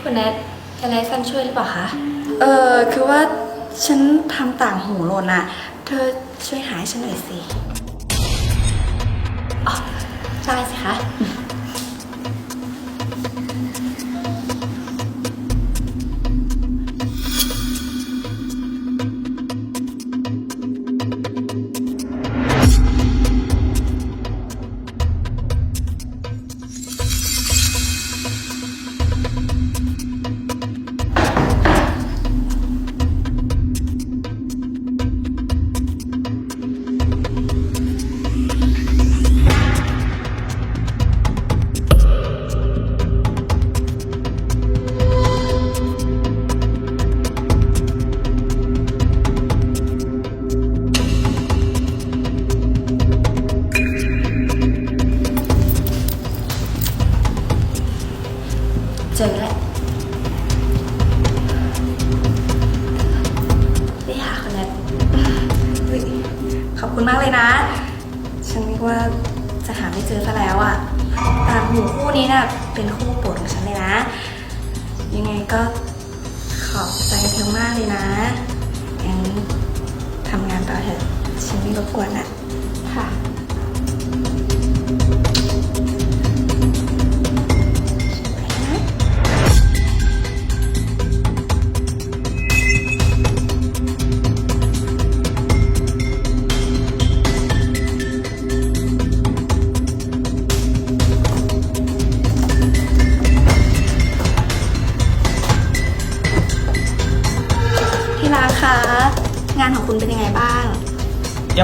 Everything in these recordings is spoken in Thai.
คุณแนทจะให้ซันช่วยหรือเปล่าคะ เออคือว่าฉันทำต่างหูหล่นอะเธอช่วยหาให้ฉันหน่อยสิได้สิคะ คุณมากเลยนะ ฉันนึกว่าจะหาไม่เจอซะแล้วอะต่างหูคู่นี้น่ะเป็นคู่โปรดของฉันเลยนะ ยังไงก็ขอบใจเธอมากเลยนะงั้นทำงานต่อเถอะฉันไม่รบกวนอะค่ะ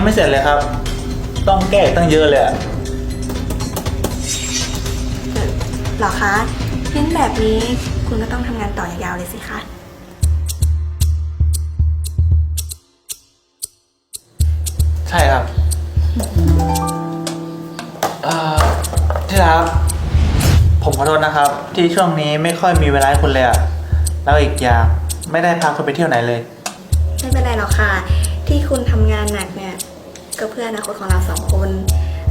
ยังไม่เสร็จเลยครับ ต้องแก้อีกตั้งเยอะเลยอะเหรอคะงั้นแบบนี้คุณก็ต้องทำงานต่อยาวๆเลยสิคะ ใช่ครับเอ่อที่รักผมขอโทษนะครับ ที่ช่วงนี้ไม่ค่อยมีเวลาให้คุณเลยอะแล้วอีกอย่างไม่ได้พาคุณไปเที่ยวไหนเลย ไม่เป็นไรหรอกค่ะ ที่คุณทำงานหนักเนี่ย ก็เพื่ออนาคตของเราสองคน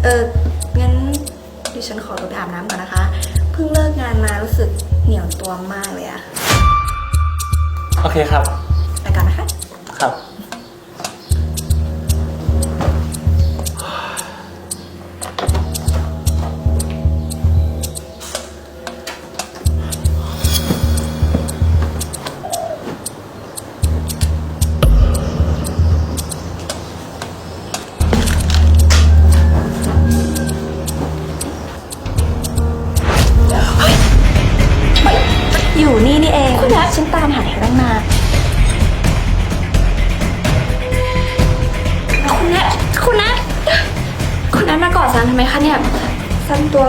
เอองั้นดิฉันขอตัวไปอาบน้ำก่อนนะคะ เพิ่งเลิกงานมารู้สึกเหนียวตัวมากเลยอะโอเคครับ ไปก่อนนะคะ ครับ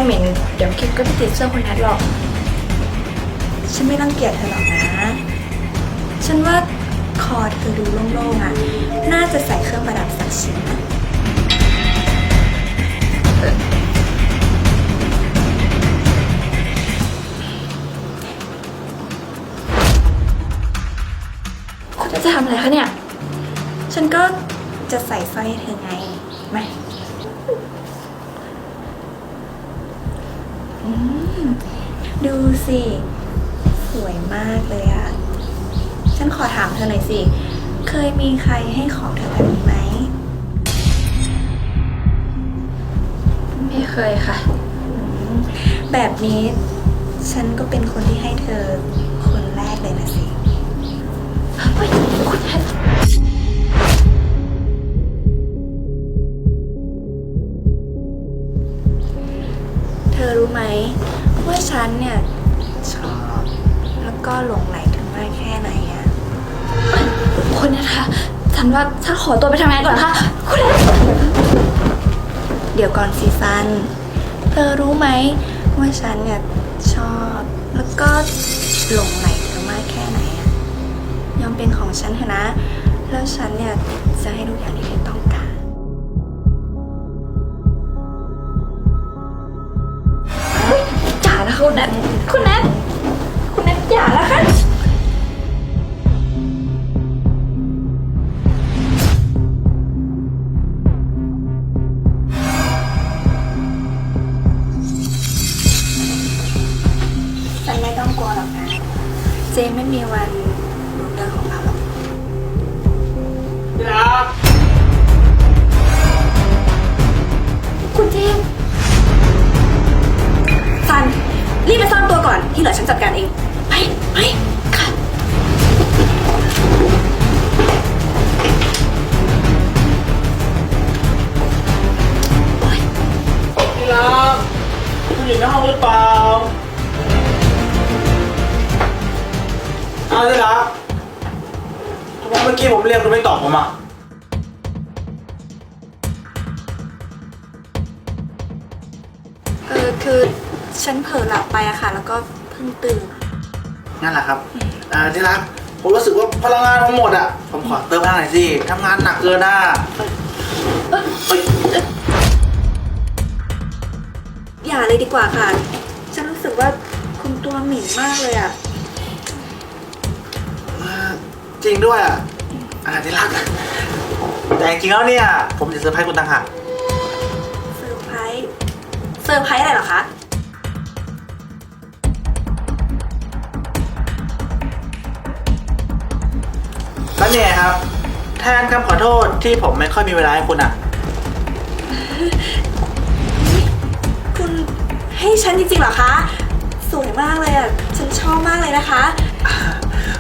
เหม็น เดี๋ยวคิดก็ไปติดเสื้อคุณนัทหรอก ฉันไม่รังเกียจเธอหรอกนะ ฉันว่าคอเธอดูโล่งๆอะ น่าจะใส่เครื่องประดับสักชิ้นนะคุณจะทำอะไรคะเนี่ย ฉันก็จะใส่สร้อยให้เธอไงไหม อืมดูสิ สวยมากเลยอะฉันขอถามเธอหน่อยสิ เคยมีใครให้ของเธอแบบนี้ไหม ไม่เคยค่ะอืมแบบนี้ ฉันก็เป็นคนที่ให้เธอคนแรกเลยนะสิ เฮ้ยคุณแนท อรู้ไหมว่าฉันเนี่ย ชอบ แล้วก็หลงไหลเธอมากแค่ไหนอะคุณนทคะฉันว่าฉันขอตัวไปทำงานก่อนนะคะคุณแนทเดี๋ยวก่อนซีซัน เธอรู้ไหมว่าฉันเนี่ยชอบ แล้วก็หลงไหลเธอมากแค่ไหนอะยอมเป็นของฉันเถอะนะ แล้วฉันเนี่ยจะให้ทุกอย่างที่เธอต้องการ ท่านคุณแนทคุณแนทอย่าและค่ะ ฉันไม่ต้องกลัวหรอกนะ เจไม่มีวันรู้เรื่องของเราหรอก คุณเจม รีบไปซ่อนตัวก่อนที่เหลือฉันจัดการเอง ไปไปค่ะ ที่รักคุณอยู่ในห้องหรือเปล่าเอาที่รักทำไมเมื่อกี้ผมเรียกคุณไม่ตอบผมอะ เออคือ ฉันเผลอหลับไปอะค่ะ แล้วก็เพิ่งตื่น นั่นแหละครับอ่าที่รักผมรู้สึกว่าพลังงานผมหมดอะ ผมขอเติมพลังหน่อยสิทำงานหนักเกินอะเอ้ยอย่าเลยดีกว่าค่ะ ฉันรู้สึกว่าคุณตัวหมิ่นมากเลยอะอ่าจริงด้วยอะอ่าที่รัก แต่จริงๆแล้วเนี่ย ผมจะเซอร์ไพรส์คุณต่างหากเซอร์ไพรส์เซอร์ไพรส์อะไรเหรอคะ เนี่ยครับแทนคำขอโทษที่ผมไม่ค่อยมีเวลาให้คุณอะ คุณให้ฉันจริงๆเหรอคะ สวยมากเลยอะฉันชอบมากเลยนะคะ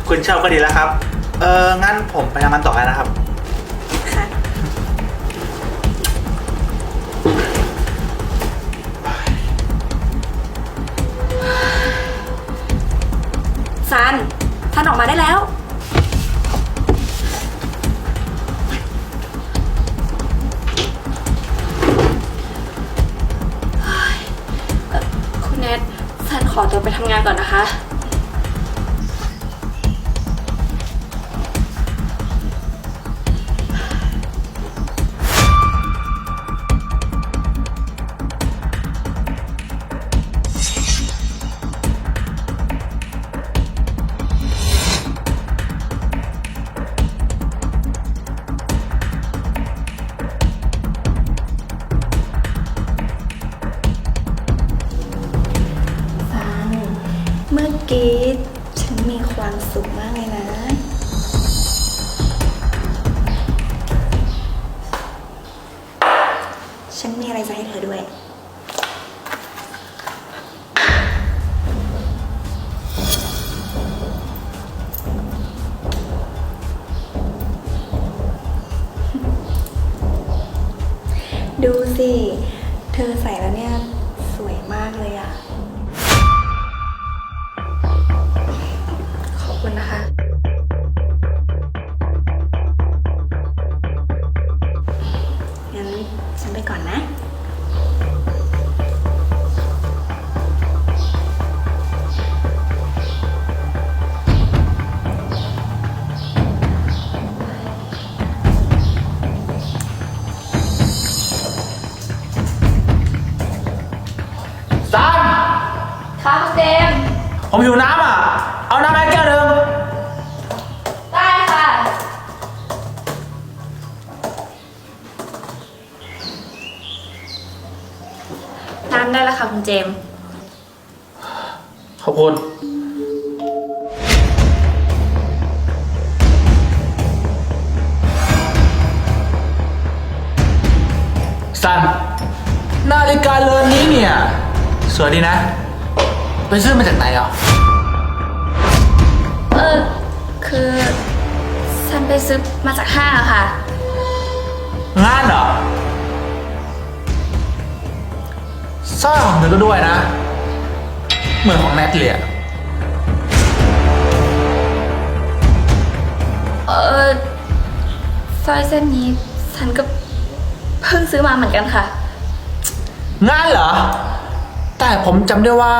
คุณชอบก็ดีแล้วครับ เอองั้นผมไปทำมันต่อแล้วนะครับ ค่ะ ซันซันออกมาได้แล้ว ขอตัวไปทำงานก่อนนะคะ ฉันมีอะไรจะให้เธอด้วย ก่อนนะซันค่ะคุณเจมส์ผมหิวน้ำอะ เอาน้ำให้แก้วหนึ่ง น้ำได้แล้วค่ะคุณเจมส์ขอบคุณซัน นาฬิกาเรือนนี้เนี่ย สวยดีนะ ไปซื้อมาจากไหนอะเออ คือซันไปซื้อมาจากห้างอะค่ะ งานเหรอ สร้อยของเธอก็ด้วยนะ เหมือนของแนทเลยอะเออสร้อยเส้นนี้ฉันก็เพิ่งซื้อมาเหมือนกันค่ะงานเหรอ แต่ผมจำได้ว่า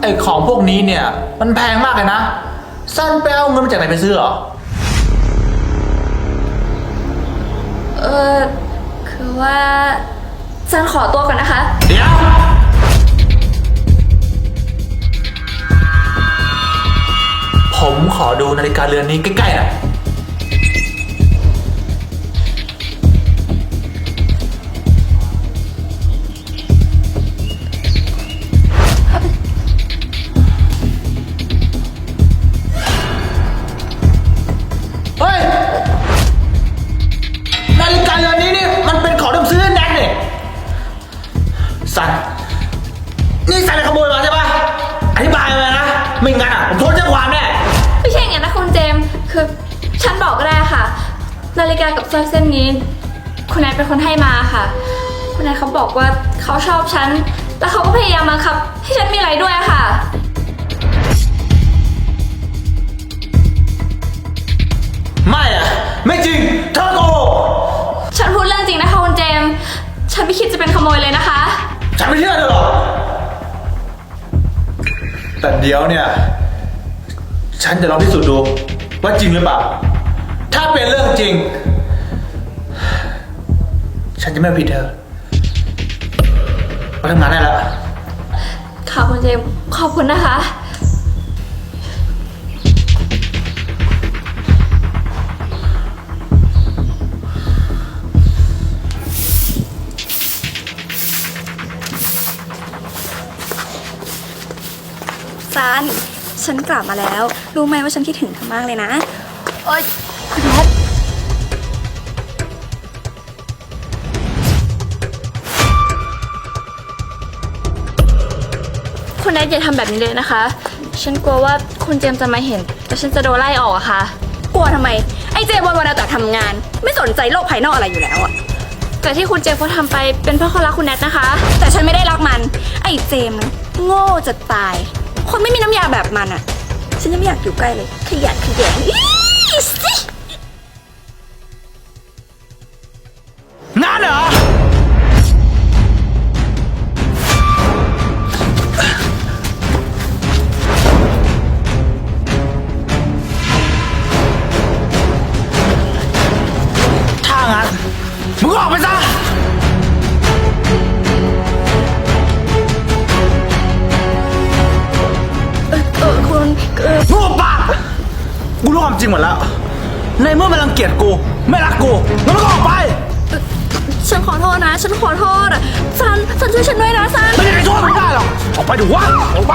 ไอ้ของพวกนี้เนี่ย มันแพงมากเลยนะ สั้นไปเอาเงินมาจากไหนไปซื้อเหรอ เออคือว่าฉันขอตัวก่อนนะคะ เดี๋ยว ผมขอดูนาฬิกาเรือนนี้ใกล้ๆหน่อยเฮ้ย นาฬิกาเรือนนี้นี่มันเป็นของดมซื้อให้แเนี่ยสันนี่สันขโมยมาใช่ปะอธิบายมานะ ไม่งั้นอะ คือฉันบอกก็ได้ค่ะ นาฬิกากับสร้อยเส้นนี้ คุณแอนเป็นคนให้มาค่ะ คุณแอนเขาบอกว่าเขาชอบฉัน แล้วเขาก็พยายามบังคับให้ฉันมีอะไรด้วยอะค่ะ ไม่อะไม่จริงเธอโกหกฉันพูดเรื่องจริงนะคะคุณเจมส์ฉันไม่คิดจะเป็นขโมยเลยนะคะ ฉันไม่เชื่อเธอหรอกแต่เดี๋ยวเนี่ย ฉันจะลองพิสูจน์ดู ว่าจริงหรือเปล่า ถ้าเป็นเรื่องจริง ฉันจะไม่ผิดเธอมาทำงานได้แล้วค่ะคุณเจมส์ขอบคุณนะคะ ซัน ฉันกลับมาแล้ว รู้ไหมว่าฉันคิดถึงเธอมากเลยนะ โอ๊ยคุณแนทคุณแนทอย่าทำแบบนี้เลยนะคะ ฉันกลัวว่าคุณเจมส์จะมาเห็น แต่ฉันจะโดนไล่ออกอะค่ะ กลัวทำไม ไอ้เจวันวันเอาแต่ทำงาน ไม่สนใจโลกภายนอกอะไรอยู่แล้วอะแต่ที่คุณเจมส์เขาทำไปเป็นเพราะเขารักคุณแนทนะคะ แต่ฉันไม่ได้รักมัน ไอ้เจมส์นะโง่จะตาย คนไม่มีน้ำยาแบบมันอะฉันยังไม่อยากอยู่ใกล้เลย ขยะขยงอีสิงานเหรอ ถ้างั้นมึงออกไปซะ รู้ความจริงหมดแล้ว ในเมื่อมันรังเกียจกู ไม่รักกูงั้นมันก็ออกไป ฉันขอโทษนะ ฉันขอโทษอะซันซันช่วยฉันด้วยนะซัน ไม่มีใครช่วยมึงได้หรอกออกไปดูวะออกไป